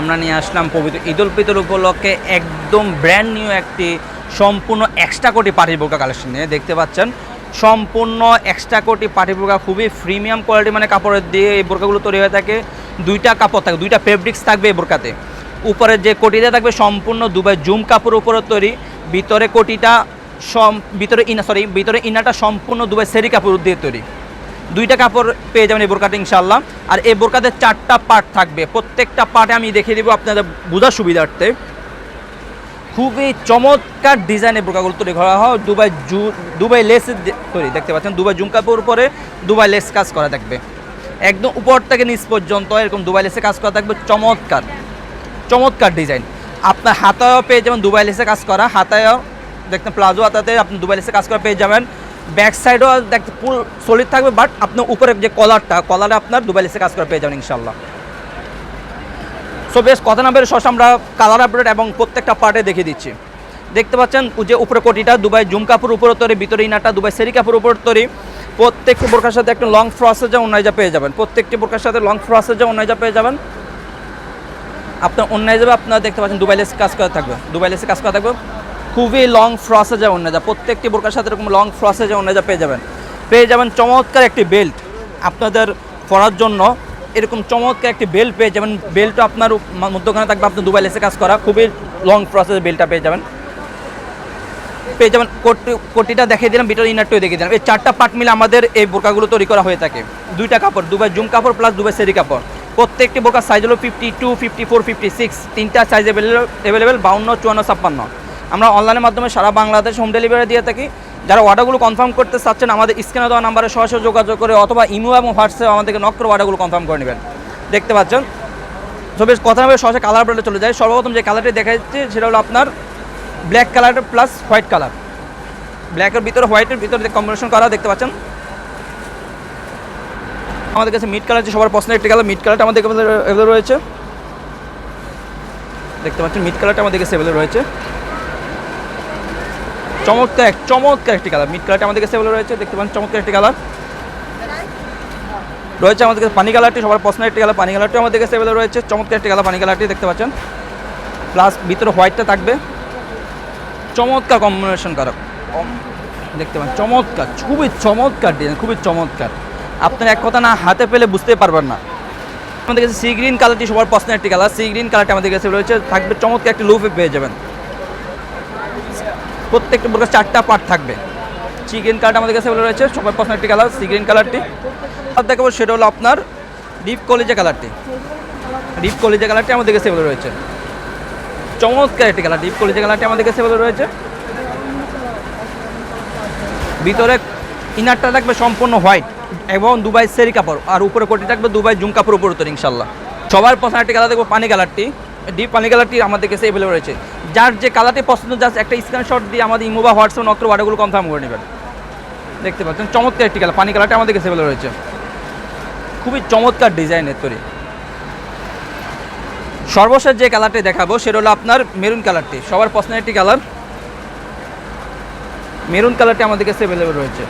আমরা নিয়ে আসলাম পবিত্র ঈদ উল ফিতর উপলক্ষে একদম ব্র্যান্ড নিউ একটি সম্পূর্ণ এক্সট্রা কোটি পার্টি বোরকা কালেকশন নিয়ে দেখতে পাচ্ছেন। সম্পূর্ণ এক্সট্রা কোটি পার্টি বোরকা, খুবই প্রিমিয়াম কোয়ালিটি মানে কাপড়ের দিয়ে এই বোরকাগুলো তৈরি হয়ে থাকে। দুইটা কাপড় থাকবে দুইটা ফেব্রিক্স থাকবে এই বোরকাতে। উপরে যে কোটিটা থাকবে সম্পূর্ণ দুবাই জুম কাপড় উপরে তৈরি। ভিতরে কোটিটা সম ভিতরে ইনা সরি ভিতরে ইনাটা সম্পূর্ণ দুবাই সেরি কাপড় দিয়ে তৈরি। দুইটা কাপড় পেয়ে যাবেন এই বোরকাটা ইনশাল্লাহ আর এই বোরকাতে চারটা পার্ট থাকবে। প্রত্যেকটা পার্টে আমি দেখিয়ে দেবো আপনাদের বোঝার সুবিধার্থে। খুবই চমৎকার ডিজাইনের বোরকাগুলো তৈরি করা হয়। দুবাই জু, দুবাই লেস তৈরি দেখতে পাচ্ছেন? দুবাই জুম কাপড় উপরে দুবাই লেস কাজ করা থাকবে। একদম উপর থেকে নিচ পর্যন্ত এরকম দুবাই লেসে কাজ করা থাকবে। চমৎকার চমৎকার ডিজাইন। আপনার হাতায়ও পেয়ে যাবেন দুবাই লেসে কাজ করা। হাতায়ও, দেখতে প্লাজো হাতাতে আপনি দুবাই লেসে কাজ করা পেয়ে যাবেন। ব্যাক সাইডও দেখতে ফুল সলিড থাকবে বাট আপনার উপরে যে কলারটা কলারে আপনার দুবাই লেসে কাজ করে পেয়ে যাবেন ইনশাল্লাহ সো বেশ, কথা না বের আমরা কালার আপডেট এবং প্রত্যেকটা পার্টে দেখিয়ে দিচ্ছি। দেখতে পাচ্ছেন যে উপরে কোটিটা দুবাই জুম কাপড় উপরে তৈরি, ভিতরে ইনাটা দুবাই সেরি কাপড় উপর তৈরি। প্রত্যেকটি বোরকার সাথে একটা লং ফ্রসে যে অন্যায়জা পেয়ে যাবেন। প্রত্যেকটি বোরকার সাথে লং ফ্রসে যে অন্যায়জা পেয়ে যাবেন। আপনার অন্যায় যাবে আপনারা দেখতে পাচ্ছেন দুবাই লেসে কাজ করা থাকবে। দুবাই লেসে কাজ করা থাকবে। খুবই লং ফ্রসে যা অন্যায় প্রত্যেকটি বোরকার সাথে এরকম লং ফ্রসে যে অন্যায় পেয়ে যাবেন। পেয়ে যাবেন চমৎকার একটি বেল্ট আপনাদের পরার জন্য। এরকম চমৎকার একটি বেল্ট পেয়ে যাবেন। বেল্টটা আপনার মধ্যখানে থাকবে আপনার দুবাই লেসে কাজ করা। খুবই লং প্রসেস বেল্টটা পেয়ে যাবেন। পেয়ে যাবেন, কোটি, কোটিটা দেখিয়ে দিলাম বিটার ইনারটিও দেখিয়ে দিলাম। এই চারটা পার্ট মিলে আমাদের এই বোরকাগুলো তৈরি করা হয়ে থাকে। দুইটা কাপড়, দুবাই জুম কাপড় প্লাস দুবাই সেরি কাপড়। প্রত্যেকটি বোরকার সাইজ হলো fifty two fifty four fifty six তিনটা সাইজ অ্যাভেলেবেল অ্যাভেলেবেল বাউন্ন, চুয়ান্ন, ছাপ্পান্ন। আমরা অনলাইনের মাধ্যমে সারা বাংলাদেশ হোম ডেলিভারি দিয়ে থাকি। যারা অর্ডারগুলো কনফার্ম করতে চাচ্ছেন, আমাদের স্ক্রিনে দেওয়া নাম্বারে সরাসরি যোগাযোগ করে অথবা ইমো এবং হোয়াটসঅ্যাপ আমাদেরকে নক করে অর্ডারগুলো কনফার্ম করে নেবেন। দেখতে পাচ্ছেন? তো বেশ, কথা না বলে সরাসরি কালার প্লেটে চলে যায়। সর্বপ্রথম যে কালারটি দেখা যাচ্ছে সেটা হলো আপনার black colour plus white colour ব্ল্যাকের ভিতরে হোয়াইটের ভিতরে কম্বিনেশন করা দেখতে পাচ্ছেন? আমাদের কাছে মিড কালার যে সবার পছন্দের একটি কালার মিড কালারটা আমাদের রয়েছে। দেখতে পাচ্ছেন মিড কালারটা আমাদের কাছে রয়েছে। চমৎকার এক চমৎকার একটি কালার। মিড কালারটা আমাদের কাছে রয়েছে, দেখতে পান চমৎকার একটি কালার। রয়েছে আমাদের কাছে পানি কালারটি, সবার পছন্দের একটি কালার। পানি কালারটি আমাদের কাছে রয়েছে, চমৎকার একটি কালার পানি কালারটি, দেখতে পাচ্ছেন। প্লাস ভিতরে হোয়াইটটা থাকবে। চমৎকার কম্বিনেশন করা কম- দেখতে পাচ্ছেন, চমৎকার, খুবই চমৎকার ডিজাইন খুবই চমৎকার। আপনার এক কথা না হাতে পেলে বুঝতে পারবেন না। আমাদের কাছে সি গ্রিন কালারটি সবার পছন্দের একটি কালার। সি গ্রিন কালারটি আমাদের কাছে রয়েছে, থাকবে চমৎকার একটি লুপে পেয়ে যাবেন। প্রত্যেকটা প্রকার চারটা পার্ট থাকবে। সি গ্রিন কালারটা আমাদের কাছে রয়েছে সবার পছন্দের একটি কালার সি গ্রিন কালারটি আর দেখাবো সেটা হলো আপনার ডিপ কলেজে কালারটি ডিপ কলেজে কালারটি আমাদের কাছে রয়েছে। চমৎকার একটি কালার ডিপ কলেজে কালারটি আমাদের কাছে রয়েছে। ভিতরে ইনারটা থাকবে সম্পূর্ণ হোয়াইট এবং দুবাই সেরি কাপড়, আর উপরে কোটি থাকবে দুবাই জুম কাপড় উপরে তোর ইনশাল্লাহ সবার পছন্দ একটি কালার দেখব পানি কালারটি ডিপ পানি কালারটি আমাদের কাছে রয়েছে। যার যে কালারটি পছন্দ জাস্ট একটা স্ক্রিনশট দিয়ে আমাদের ইমো বা হোয়াটসঅ্যাপ নকর অর্ডারগুলো কনফার্ম করে নেবেন। দেখতে পাচ্ছেন, চমৎকার একটি কালার পানি কালারটা আমাদের কাছে রয়েছে। খুবই চমৎকার ডিজাইনের তৈরি। সর্বশেষ যে কালারটি দেখাবো, সেটা হলো আপনার মেরুন কালারটি সবার পছন্দের একটি কালার মেরুন কালারটি আমাদের কাছে অ্যাভেলেবেল রয়েছে।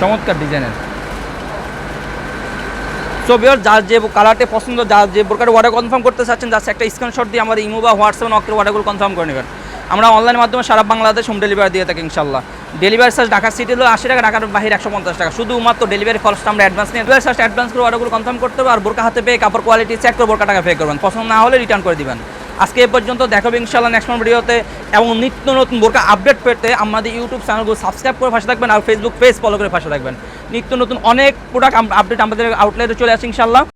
চমৎকার ডিজাইনের সো বিয়ার যার যে কালারটি পছন্দ, যার যে বোরকার অর্ডার কনফার্ম করতে চাচ্ছেন যাচ্ছে একটা স্ক্রিনশট দিয়ে আমাদের ইমো বা হোয়াটসঅ্যাপ নকের অর্ডারগুলো কনফার্ম করে নেবেন। আমরা অনলাইনের মাধ্যমে সারা বাংলাদেশ হোম ডেলিভারি দিয়ে থাকি ইনশাল্লাহ ডেলিভারি চার্জ ঢাকা সিটি হলো আশি টাকা, ঢাকার বাহির একশো পঞ্চাশ টাকা। শুধুমাত্র ডেলিভারি খরচটা আমরা অ্যাডভান্স নিয়ে ডেলিভারি চার্জ অ্যাডভান্স করে অর্ডারগুলো কনফার্ম করতে হবে, আর বোরকা হাতে পেয়ে কাপড় কোয়ালিটি চেক করে বোরকা টাকা পে করবেন। পছন্দ না হলে রিটার্ন করে দিবেন। আজকে এ পর্যন্ত দেখাবো ইনশাল্লাহ নেক্সট ভিডিওতে এবং নিত্য নতুন বোরকা আপডেট পেতে আমাদের ইউটিউব চ্যানেলগুলো সাবস্ক্রাইব করে পাশে থাকবেন আর ফেসবুক পেজ ফলো করে পাশে থাকবেন। নিত্য নতুন অনেক প্রোডাক্ট আপডেট আমাদের আউটলেটে চলে আসে ইনশাল্লাহ